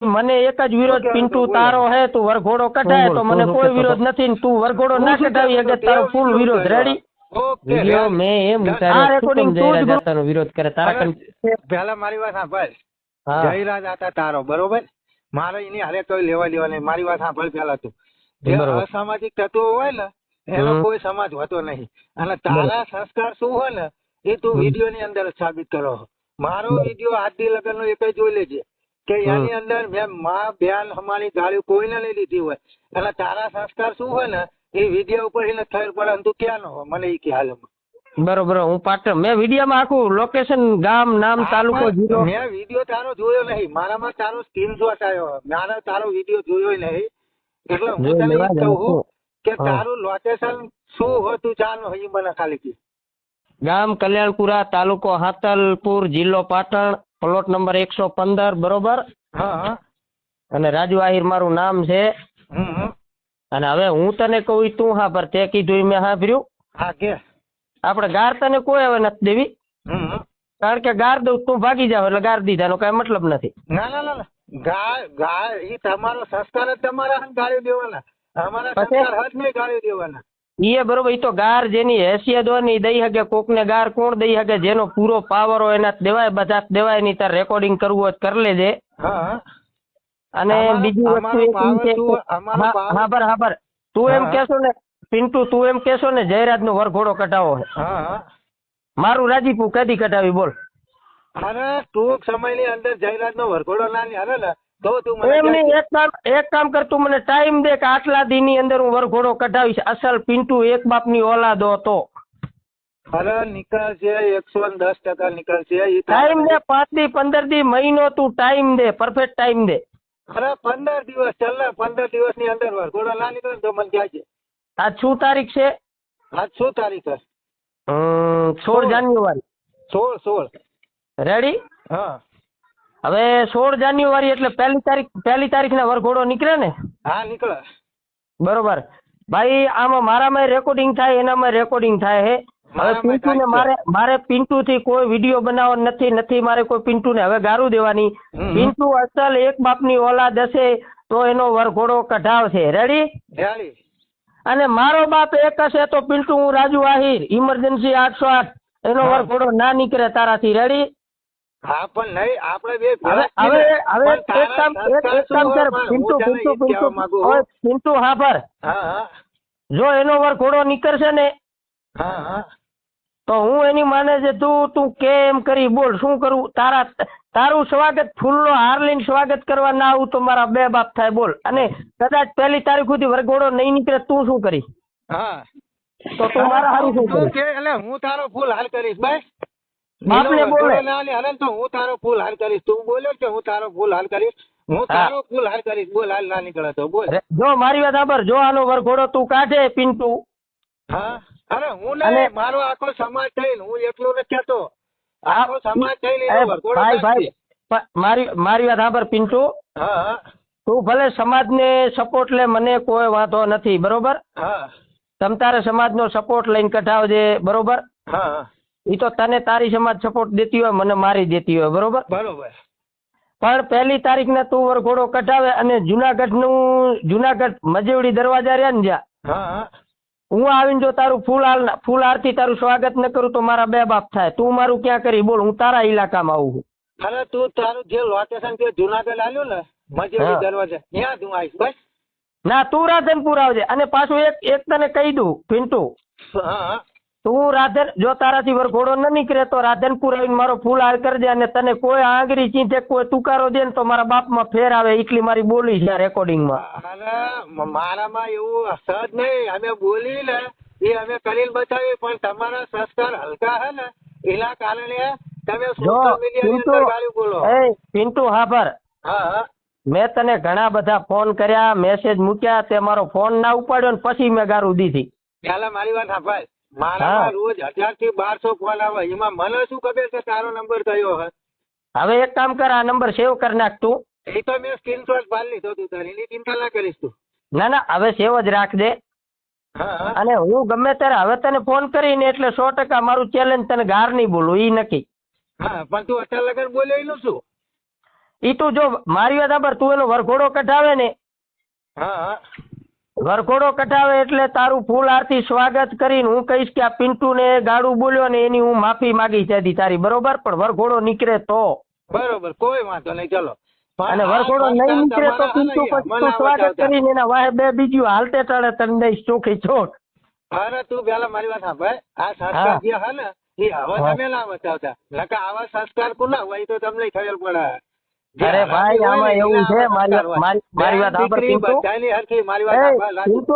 મને એક જ વિરોધ પિન્ટુ તારો હે તું વરઘોડો કઢાય તો મને કોઈ વિરોધ નથી તું વરઘોડો ના કઢાવી શકે તારો ફૂલ વિરોધ. રેડી ઓકે વીડિયો મેં એમ recording કેમ તું જ तो વિરોધ કરે તારા કન પેલા મારી વાત સાંભળ. હા. જયરાજ હતા તારો બરોબર? મારે એની હારે કોઈ લેવા લેવા નહીં. મારી વાત સાંભળ પહેલા તું. જે. અસામાજિક તત્વો હોય ને એનો કોઈ સમાજ હોતો નહીં. અને તારા સંસ્કાર શું હોય ને એ તું વીડિયો ની અંદર સાબિત કરો. મારો વીડિયો આદિ લગ્ન નો એક જોઈ લેજે. કે એની અંદર મેં માં બેન અમારી ગાડી કોઈને નહીં લીધી હોય. એટલે તારા સંસ્કાર શું હોય ને એ વીડિયો ઉપર એને ખબર પડે તું ક્યાં નો હોય? મને એ ખ્યાલ બરોબર હું પાટણ મેં વિડીયોમાં આખું લોકેશન ગામ નામ તાલુકો જીરો. મેં વીડિયો તારો જોયો નહીં. મારામાં તારો સ્ક્રીનશોટ આવ્યો. મારે તારો વીડિયો જોયો નહીં. એટલે હું તને કહું કે તારું લોકેશન શું હતું ચાલો એ મને ખાલી કે. ગામ કલ્યાણપુરા તાલુકો હાતલપુર જિલ્લો પાટણ. પ્લોટ નંબર એકસો પંદર બરોબર? હા અને રાજુ આહિર મારું નામ છે. અને હવે હું તને કહું તું હા પર તે કીધું મેં સાંભળ્યું. હા કે. આપણે ગાર તને કોઈ હવે નથી દેવી. કારણ કે ગાર દઉં તું ભાગી જાવ એટલે ગાર દીધાનો કઈ મતલબ નથી. ના ના ના એ તમારો સંસ્કાર જ તમારા ગાળી દેવાના. અમારા સંસ્કાર હજ નહીં ગાળી દેવાના. ઈ બરોબર એ તો ગાર જેની હેસિયત હોય ને એ દઈ શકે કોકને ગાર કોણ દઈ શકે જેનો પૂરો પાવર હોય એના દેવાય બધા દેવાય નહીં તાર રેકોર્ડિંગ કરવું હોય કરી લેજે. અને બીજી વસ્તુ હા power- હા બર હા બર તું એમ કેશો ને પિન્ટુ તું એમ કેશો ને જયરાજ નો વરઘોડો કટાવો મારું રાજીપુ કદી કઢાવી બોલ. અરે ટૂંક સમયની અંદર જયરાજ નો વરઘોડો ના ને તો તું મને. એક કામ એક કામ કર તું મને ટાઈમ દે કે આટલા દી ની અંદર હું વરઘોડો કઢાવીશ. અસલ પિન્ટુ એક બાપની ઓલાદો હતો. અરે એકસો દસ ટકા નીકળશે ઈ ટાઈમ દે પાંચ દી પંદર દી મહિનો તું ટાઈમ દે પરફેક્ટ ટાઈમ દે. અરે પંદર દિવસ ચાલ પંદર દિવસની અંદર વરઘોડો ના નીકળે ને તો મને કહેજે આજ શું તારીખ છે? આજ શું તારીખ છે સોળ જાન્યુઆરી. સોળ સોળ. રેડી હા. હવે સોળ જાન્યુઆરી એટલે પહેલી તારીખ પહેલી તારીખના વરઘોડો નીકળે ને? હા નીકળે. બરોબર. ભાઈ આમાં મારામાં રેકોર્ડિંગ થાય એનામાં રેકોર્ડિંગ થાય હે. હવે મારામાંય પિન્ટુ ને મારે મારે પિન્ટુ થી કોઈ વીડિયો બનાવવા નથી નથી મારે કોઈ પિન્ટુ ને હવે ગારું દેવાની. પિન્ટુ અસલ એક બાપની ઓલાદ હશે તો એનો વરઘોડો કઢાવશે રેડી અને મારો બાપ એક હશે તો પિન્ટુ હું રાજુ આહિર. ઇમરજન્સી આઠસો આઠ. એનો વરઘોડો ના નીકળે તારાથી. રેડી હા પણ નહીં આપણે બે હવે હવે ને. હવે પણ એક કામ એક કામ કર સંસ્કાર શું હોય? પિન્ટુ પિન્ટુ ઈ જ કહેવા પિન્ટુ ઓય, પિન્ટુ હા પર હા હા. જો એનો વરઘોડો નીકળશે ને તો હું એની માને છે તું તું કેમ કરી બોલ શું કરું? તારા તારું સ્વાગત ફૂલનો હાર લઈને સ્વાગત કરવા ના આવું તો મારા બે બાપ થાય બોલ. અને કદાચ પહેલી તારીખ સુધી વરઘોડો નહીં નીકળે તું શું કરી હા. તો તું મારા હારું શું કે એટલે હું તારો ફૂલ હાલ કરીશ બસ. બાપને બોલે. વરઘોડો ના લે હાલે ને તો હું તારો ફૂલ હાલ કરીશ. તું બોલ્યો કે હું તારો ફૂલ હાલ કરીશ? હું તારો ફૂલ હાલ કરીશ. બોલ હાલ ના નીકળે તો બોલ. જો મારી વાત સાંભળ જો આનો વરઘોડો તું કાઢે પિન્ટુ. હા? અરે હું અને- મારો આખો સમાજ થઈને હું એકલો નથી કેતો આખો સમાજ થઈને વરઘોડો ભાઈ ભાઈ મારી મારી વાત સાંભળ પિન્ટુ. હા હા. તું ભલે સમાજને સપોર્ટ લે મને કોઈ વાંધો નથી બરોબર? હા. તમ તારે સમાજનો સપોર્ટ લઈને કઢાવજે બરોબર? હા. હા ઈ તો તને તારી સમાજ સપોર્ટ દેતી હોય મને મારી દેતી હોય બરોબર? બરોબર. પણ પહેલી તારીખને તું વરઘોડો કઢાવે અને જુનાગઢનું જુનાગઢ મજેવડી દરવાજા રહ્યા ને જ્યાં? હા હા. હું આવીને જો તારું ફૂલ હાલ ફૂલ આરતી તારું સ્વાગત ન કરું તો મારા બે બાપ થાય. તું મારું ક્યાં કરી? બોલ હું તારા ઇલાકામાં આવું છું. અરે તું તારું જે લોકેશન જે જુનાગઢ આવ્યું ને મજેડી દરવાજા ત્યાં તું આવીશ બસ. ના તું રાધનપુર આવજે. અને પાછું એક એક તને કહી દઉં પિન્ટુ હા. હા તું રાધન જો તારાથી વરઘોડો ન નીકળે તો રાધનપુર આવીને મારો ફૂલ હાલ કરજે અને તને કોઈ આંગળી ચીંધે કોઈ તુકારો દે ને તો મારા બાપમાં ફેર આવે એટલી મારી બોલી છે રેકોર્ડિંગમાં મારામાં એવું સહજ નહીં. અમે બોલી ને એ અમે કરીને બતાવી પણ તમારા સંસ્કાર હલકા હે ને. એના કારણે તમે જો સોશિયલ બોલો. એ પિન્ટુ હાભર હા હા. મેં તને ઘણા બધા ફોન કર્યા મેસેજ મૂક્યા તે મારો ફોન ના ઉપાડ્યો ને પછી મેં ગારું દીધી. પેલા મારી વાત સાંભળ મારામાં હા. રોજ હજારથી બારસો ફોન આવે. એમાં મને શું ખબર કે તારો નંબર કયો હે? હવે એક કામ કર આ નંબર સેવ કરી નાખ તું. એ તો મેં સ્ક્રીનશોટ પાડી લીધો તું તારી એની ચિંતા ના કરીશ તું. ના ના હવે સેવ જ હા હા. અને હું ગમે ત્યારે હવે તને ફોન કરીને એટલે સો ટકા મારું ચેલેન્જ તને ગાર નહીં બોલું ઈ નક્કી. હા પણ તું અત્યાર લગન બોલ્યો એનું શું? ઈ તું જો મારી વાત સાંભળ તું એનો વરઘોડો કઢાવે ને. હા. વરઘોડો કઢાવે એટલે તારું ફૂલ આરતી સ્વાગત કરીને હું કહીશ કે આ પિન્ટુ ને ગાડું બોલ્યો ને એની હું માફી માંગી જતી તારી બરોબર? પણ વરઘોડો નીકળે તો. બરોબર કોઈ વાંધો નહીં ચલો. અને વરઘોડો નહીં નીકળે તો પિન્ટુ પછી સ્વાગત કરીને એના વાહે બે બીજું હાલતે ટાળે તને દઈશ ચોખી ચોટ. અરે તું પેલા મારી વાત સાંભળ. આ સંસ્કાર જે હે ને એ હવે તમે ના બતાવતા. નકા આવા સંસ્કાર કોના હોય તો તમને ખબર પડે. અરે ભાઈ, આમાં એવું છે, મારી- મારી- વાત સાંભળ, પિન્ટુ. બધાની હરખી મારી વાત સાંભળ, રાજુ. પિન્ટુ.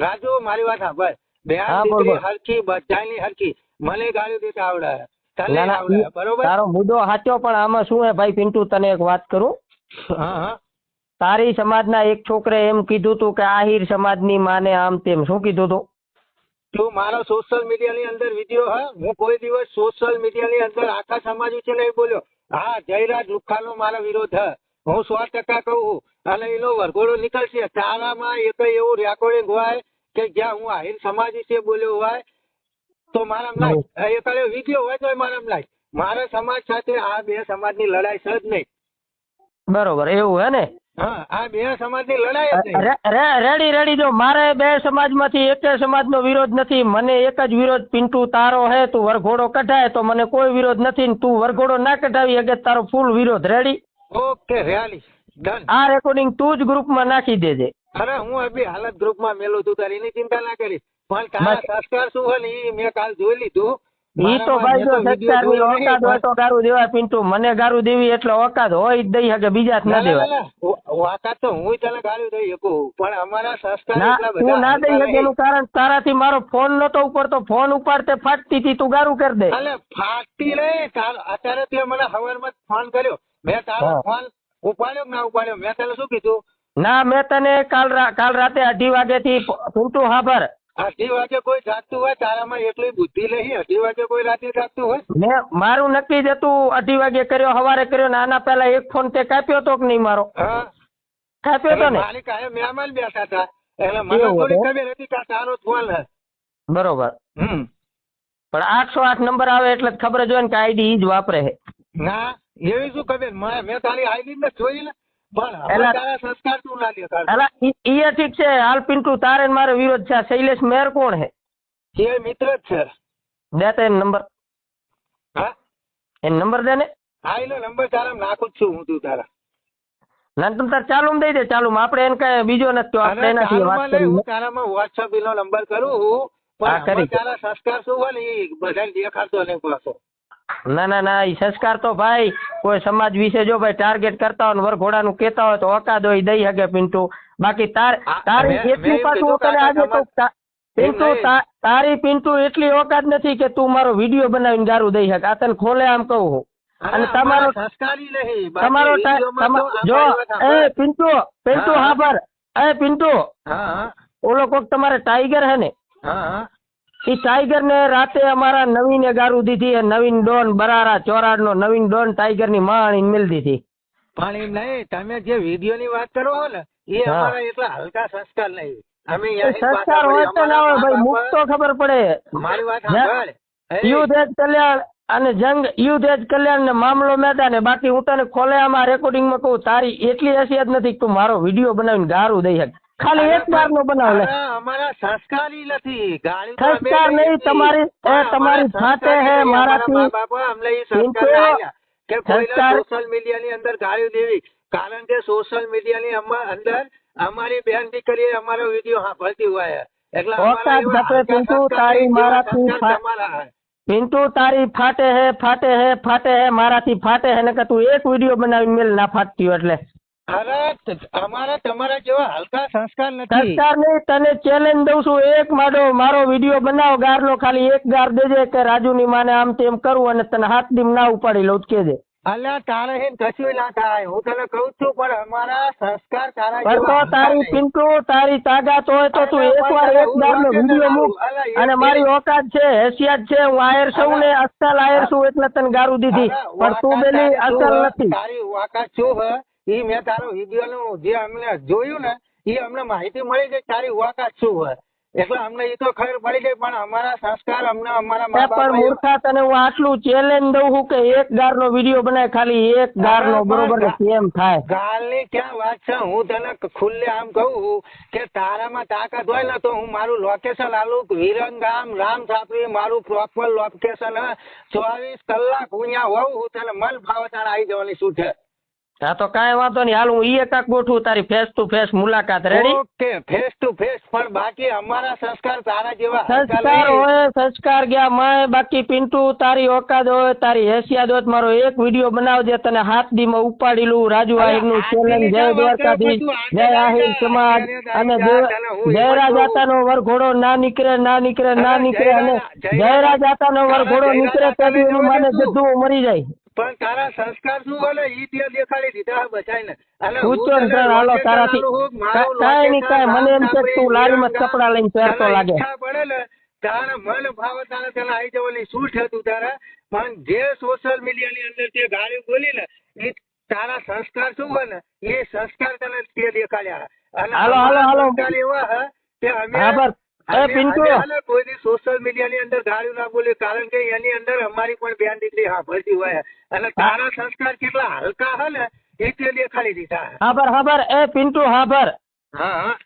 રાજુ મારી વાત સાંભળ. દીકરી હરખી બધાની હરખી. મને ગાળ્યું દેતા આવડે. તને આવડે બરોબર? તારો મુદ્દો સાચો પણ આમાં શું હે ભાઈ પિન્ટુ તને એક વાત કરું? હા હા. તારી સમાજના એક છોકરે એમ કીધું તું કે આહિર સમાજની માને આમ તેમ. શું કીધું તું? તું મારો સોશિયલ મીડિયાની અંદર વીડિયો હા. હું કોઈ દિવસ સોશિયલ મીડિયા ની અંદર આખા સમાજ વિશે નહીં બોલ્યો. હા જયરાજ લુખાનો મારો વિરોધ હે. હું સો ટકા કહું. અને એનો વરઘોડો નીકળશે. તારામાં એક એવું રેકોર્ડિંગ હોય કે જ્યાં હું આહિર સમાજ વિશે બોલ્યો હોય તો મારા લાય એ વીડિયો હોય તો મારા લાય મારા સમાજ સાથે આ બે સમાજની લડાઈ છે જ નહીં. બરોબર એવું હે ને? આ બે સમાજની લડાઈ રેડી રેડી જો મારે બે સમાજમાંથી એક સમાજનો વિરોધ નથી મને એક જ વિરોધ પિન્ટુ તારો હે તું વરઘોડો કઢાય તો મને કોઈ વિરોધ નથી ને તું વરઘોડો ના કઢાવી અગે તારો ફૂલ વિરોધ. Ready okay ready. ડન આ રેકોર્ડિંગ તું જ ગ્રુપમાં નાખી દેજે. અરે હું અભી હાલત ગ્રુપમાં મેલું છું તારી એની ચિંતા ના કરીશ. પણ તારા સંસ્કાર શું હોય ને મેં કાલ જોઈ લીધું. ઈ તો ભાઈ જો સત્તારની ઓકાત હોય તો ગારું દેવા પિન્ટુ. મને ગારું દેવી એટલે ઓકાત હોય જ દઈ શકે બીજા ના દેવાય. વાકાત તો હું તને ગારું દઈ શકું. પણ અમારા સંસ્કાર ના તું ના દઈ શકે એનું કારણ તારાથી મારો ફોન નતો ઉપડતો. ફોન ઉપાડતે ફાટતી હતી તું ગારું કરી દે. એટલે ફાટતી નહીં. અત્યારે તે મને હવારમાં ફોન કર્યો. મેં તારો ફોન ઉપાડ્યો કે ના ઉપાડ્યો? મેં તને શું કીધું? ના મેં તને કાલ કાલ રાતે અઢી વાગેથી પિન્ટુ હાભર અઢી વાગે કોઈ જાગતું હોય તારામાં એટલી બુદ્ધિ નહીં અઢી વાગે કોઈ રાતે જાગતું હોય? મારું નક્કી જ હતું અઢી વાગે કર્યો સવારે કર્યો ને આના પહેલા એક ફોન તે કાપ્યો તો કે નહીં મારો? કાપ્યો તો ને? મહેમાન બેઠા હતા. એટલે મને થોડી ખબર હતી કે તારો ફોન બરોબર. હમ. પણ આઠસો આઠ નંબર આવે એટલે ખબર જ હોય ને કે આઈડી ઈ જ વાપરે છે. ના એવી શું ખબર? મેં મેં તારી આઈડી ને જોઈ ને એ ઠીક છે હાલ પિન્ટુ તારે મારે વિરોધ છે. શૈલેષ મેર કોણ હે? એ મિત્ર જ છે. દે તે નંબર. હા? એ નંબર દે ને? હા એનો નંબર તારા નાખું જ છું હું તું તારા. ના તમે તાર ચાલુ દઈ દે ચાલુ આપણે એને કઈ બીજો નથી આપણે એનાથી વાત કરી હું તારામાં વોટ્સઅપ એનો નંબર કરું હા, પણ તારા સંસ્કાર શું હોય ને એ બધાને દેખાડતો નહીં પાછો ના ના ના એ સંસ્કાર તો ભાઈ કોઈ સમાજ વિશે જો ભાઈ ટાર્ગેટ કરતા હોય વરઘોડાનું કેતા હોય તો ઓકાદ હોય દઈ શકે પિન્ટુ. બાકી તાર તારી મેં પાછું તને આજે તો પિન્ટુ તારી પિન્ટુ એટલી ઓકાત નથી કે તું મારો વીડિયો બનાવીને ગારું દઈ શકે. આ તને ખોલે આમ કહું હું. અને તમારો તમારો જો. એ પિન્ટુ પિન્ટુ હા. પર. એ પિન્ટુ. ઓલો કોક તમારે ટાઈગર હે ને? હા. ઈ ટાઈગર ને રાતે અમારા નવીને ગારું દીધી નવીન ડોન બરારા ચોરાડ નો નવીન ડોન ટાઈગરની માણી મેલ દીધી. પણ એમ નહીં તમે જે વીડિયો ની વાત કરો છો ને એ અમારા એટલા હલકા સંસ્કાર નહીં. અમે એ સંસ્કાર હોય તો ના હોય ભાઈ મુખ તો ખબર પડે. મારી વાત એ, યુદ્ધ એજ કલ્યાણ અને જંગ યુદ્ધ એજ કલ્યાણ ને મામલો મેદાન ને બાકી હું તને ખોલે આમાં રેકોર્ડિંગમાં કહું તારી એટલી હસિયત નથી કે તું મારો વીડિયો બનાવીને ગારું દઈ શક. ખાલી એક વાર નો બનાવ લે. અમારા સંસ્કારી નથી. ગાળી સંસ્કાર નહીં, તમારી- એ તમારી અમારા હે, મારાથી- બાપા અમને એ સંસ્કાર કે સોશિયલ મીડિયા ની અંદર ગાળ્યું દેવી. કારણ કે સોશિયલ મીડિયા ની અંદર અમારી બેન દીકરી અમારો વીડિયો સાંભળતી હોય એટલે ઓકાત જપે પિન્ટુ, તારી મારાથી હે. પિન્ટુ તારી ફાટે હે ફાટે હે ફાટે હે મારાથી ફાટે હે ને કે તું એક વીડિયો બનાવી મેલ ના ફાટતી એટલે. અમારા તમારા જેવા હલકા સંસ્કાર નથી. સંસ્કાર નહીં તને ચેલેન્જ દઉં છું. એક મારો મારો વીડિયો બનાવ. ગારનો ખાલી એક ગાર દેજે કે રાજુની માને આમ તેમ કરું અને તને હાથ દીમ ના ઉપાડી લઉં કેજે અલ્યા તારે કશું ના થાય. હું તને કહું છું પણ અમારા સંસ્કાર તારા તો તારી. પિન્ટુ તારી તાકાત હોય તો તું એકવાર એક હું ગારનો વીડિયો મૂક. અને મારી ઓકાત છે હેસિયત છે. હું આયર છું ને અસલ આયર છું એટલે તને ગારું દીધી. પણ તું બેલી અસલ નથી. તારી ઓકાત શું હે? ઈ મેં તારો વીડિયો નું જે અમને જોયું ને ઈ અમને માહિતી મળી ગઈ તારી વાકાત શું હોય. એટલે અમને એ તો ખબર પડી ગઈ પણ અમારા સંસ્કાર અમને અમારા મા પણ મૂર્ખા તને હું આટલું ચેલેન્જ દઉં છું કે એક ગારનો વીડિયો બનાય ખાલી એક ગાર નો બરોબર ને કેમ થાય? ગાલની ક્યાં વાત છે? હું તને ખુલ્લે આમ કહું છું કે તારામાં તાકાત હોય ને તો હું મારું લોકેશન આલું વિરંગામ રામ છાપરી મારું પ્રોપર લોકેશન ચોવીસ કલાક હું અહીંયા હોઉં હું તને મન ભાવે તારા આવી જવાની શું છે હા તો કાંઈ વાંધો નહીં. હાલ હું ઈ એકાક ગોઠવું તારી ફેસ ટુ ફેસ મુલાકાત. Ready okay face to face પણ બાકી અમારા સંસ્કાર તારા જેવા સંસ્કાર હોય સંસ્કાર ગયા માય બાકી પિન્ટુ તારી ઓકાદ હોય તારી હેસિયાદ હોય મારો એક વીડિયો બનાવજે તને હાથ દીમાં ઉપાડી લઉં રાજુ આહિરનું ચેલેન્જ જય દ્વારકાધીશ જય આહિર સમાજ અને જયરા જય- તને હું જય એમ કહું. રાજાતાનો વરઘોડો ના નીકળે ના નીકળે ના નીકળે અને જયરા રાજાતાનો વરઘોડો નીકળે તો એનું માને બધું મરી જાય. પણ તારા સંસ્કાર શું ને ઈ તે દેખાડી દીધા બચાઈને અને હું ને તને હાલો તારાથી આલું છું, મારું કાંઈ નહીં location કાંઈ મને એમ કે તું લારીમાં સાપરી, લઈને પહેરતો લાગે પડે ને તારે મન ભાવ તારા તને આવી જવાની શું થતું તારા પણ જે સોશિયલ મીડિયા ની અંદર તે ગાળી બોલી ને એ તારા સંસ્કાર શું બને એ સંસ્કાર તને તે દેખાડ્યા હાલો, હાલો, હાલો. એવા હે. અમે- પિન્ટુ. કોઈની સોશિયલ મીડિયા ની અંદર ગાળ્યું ના બોલે કારણ કે એની અંદર અમારી પણ બેન દીકરી સાંભળતી હોય. અને તારા સંસ્કાર કેટલા હલકા હે ને એ દેખાડી દીધા. હાબર હાબર એ પિન્ટુ હાબર હા હા.